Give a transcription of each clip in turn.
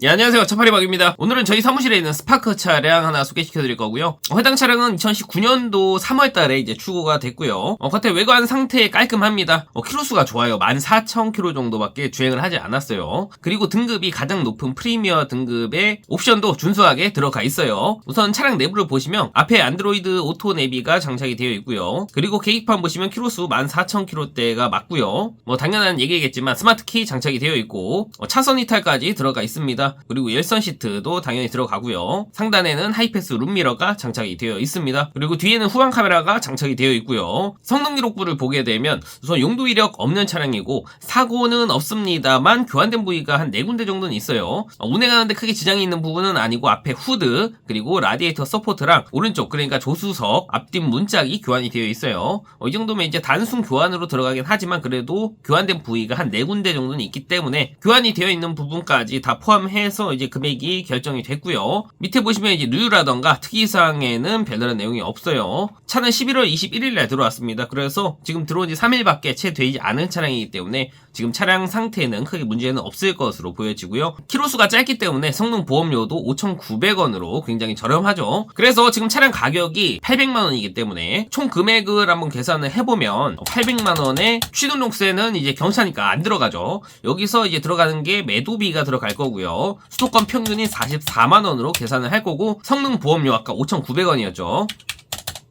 네, 안녕하세요. 차파리박입니다. 오늘은 저희 사무실에 있는 스파크 차량 하나 소개시켜 드릴 거고요. 어, 해당 차량은 2019년도 3월 달에 이제 출고가 됐고요. 어, 겉에 외관 상태 깔끔합니다. 어, 키로수가 좋아요. 14,000km 정도밖에 주행을 하지 않았어요. 그리고 등급이 가장 높은 프리미어 등급의 옵션도 준수하게 들어가 있어요. 우선 차량 내부를 보시면 앞에 안드로이드 오토 내비가 장착이 되어 있고요. 그리고 계기판 보시면 키로수 14,000km대가 맞고요. 뭐 당연한 얘기겠지만 스마트 키 장착이 되어 있고 어, 차선 이탈까지 들어가 있습니다. 그리고 열선 시트도 당연히 들어가고요. 상단에는 하이패스 룸미러가 장착이 되어 있습니다. 그리고 뒤에는 후방 카메라가 장착이 되어 있고요. 성능 기록부를 보게 되면 우선 용도 이력 없는 차량이고 사고는 없습니다만 교환된 부위가 한 4군데 정도는 있어요. 어, 운행하는데 크게 지장이 있는 부분은 아니고 앞에 후드 그리고 라디에이터 서포트랑 오른쪽 그러니까 조수석 앞뒷 문짝이 교환이 되어 있어요. 어, 이 정도면 이제 단순 교환으로 들어가긴 하지만 그래도 교환된 부위가 한 4군데 정도는 있기 때문에 교환이 되어 있는 부분까지 다 포함해 서 이제 금액이 결정이 됐고요. 밑에 보시면 이제 누유라던가 특이사항에는 별다른 내용이 없어요. 차는 11월 21일에 들어왔습니다. 그래서 지금 들어온 지 3일밖에 채 되지 않은 차량이기 때문에 지금 차량 상태는 크게 문제는 없을 것으로 보여지고요. 키로수가 짧기 때문에 성능 보험료도 5,900원으로 굉장히 저렴하죠. 그래서 지금 차량 가격이 800만원이기 때문에 총 금액을 한번 계산을 해보면 800만원에 취등록세는 이제 경차니까 안 들어가죠. 여기서 이제 들어가는 게 매도비가 들어갈 거고요. 수도권 평균이 44만원으로 계산을 할 거고 성능 보험료 아까 5,900원이었죠.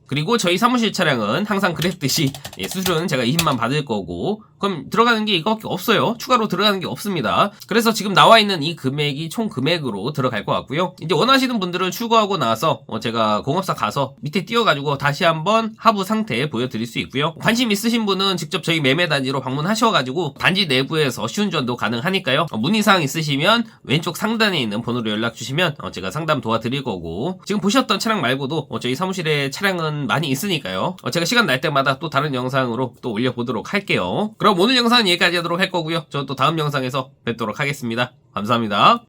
그리고 저희 사무실 차량은 항상 그랬듯이 예, 수수료는 제가 20만 받을 거고 그럼 들어가는 게 이거밖에 없어요. 추가로 들어가는 게 없습니다. 그래서 지금 나와 있는 이 금액이 총 금액으로 들어갈 것 같고요. 이제 원하시는 분들은 출고하고 나서 어, 제가 공업사 가서 밑에 띄워가지고 다시 한번 하부 상태 보여드릴 수 있고요. 관심 있으신 분은 직접 저희 매매 단지로 방문하셔가지고 단지 내부에서 쉬운 전도 가능하니까요. 어, 문의사항 있으시면 왼쪽 상단에 있는 번호로 연락 주시면 어, 제가 상담 도와드릴 거고 지금 보셨던 차량 말고도 어, 저희 사무실에 차량은 많이 있으니까요. 어, 제가 시간 날 때마다 또 다른 영상으로 또 올려보도록 할게요. 그럼 오늘 영상은 여기까지 하도록 할 거고요. 저는 또 다음 영상에서 뵙도록 하겠습니다. 감사합니다.